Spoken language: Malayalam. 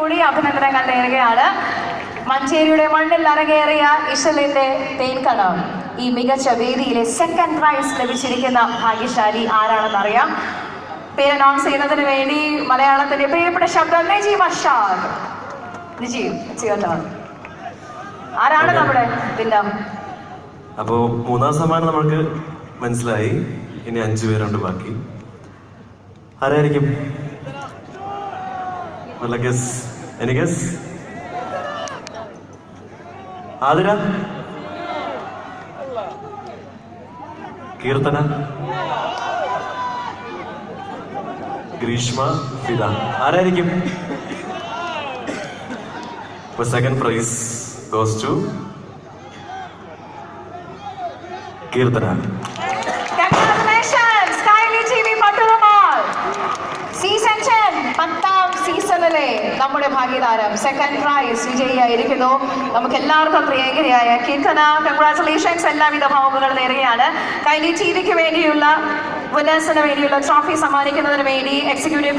കൂടി അഭിനന്ദനങ്ങൾ നേരുകയാണ്. മഞ്ചേരിയുടെ മണ്ണിൽ അരങ്ങേറിയ ഇഷലിന്റെ തേൻകടം. ഈ മികച്ച വേദിയിലെ സെക്കൻഡ് പ്രൈസ് ലഭിച്ചിരിക്കുന്ന ഭാഗ്യശാലി ആരാണെന്ന് അറിയാം. പേര് അനൗൺസ് ചെയ്യുന്നതിന് വേണ്ടി മലയാളത്തിന്റെ പ്രിയപ്പെട്ട ശബ്ദം നജീം അഷാദ് നജീബ് ആരാണ് നമ്മുടെ പിന്നെ? അപ്പോ മൂന്നാം സമ്മാനം നമുക്ക് മനസ്സിലായി. ഇനി അഞ്ചു പേരുണ്ട് ബാക്കി. ആരായിരിക്കും? നല്ല guess any guess Athira? Keerthana? Greeshma? Fida. ആരായിരിക്കും? ഇപ്പൊ second prize goes to Keerthana. നമ്മുടെ ഭാഗ്യതാരം. Second prize വിജയിയായിരിക്കുന്നു. നമുക്ക് എല്ലാവർക്കും പ്രിയങ്കരിയായ കീർത്തന. കൺഗ്രാറ്റുലേഷൻസ് എല്ലാവിധ ഭാവുകങ്ങൾ നേരുകയാണ്. കൈലി ടിവിക്ക് വേണ്ടിയുള്ള വിന്നേഴ്സിന് വേണ്ടിയുള്ള ട്രോഫി സമ്മാനിക്കുന്നതിന് വേണ്ടി എക്സിക്യൂട്ടീവ്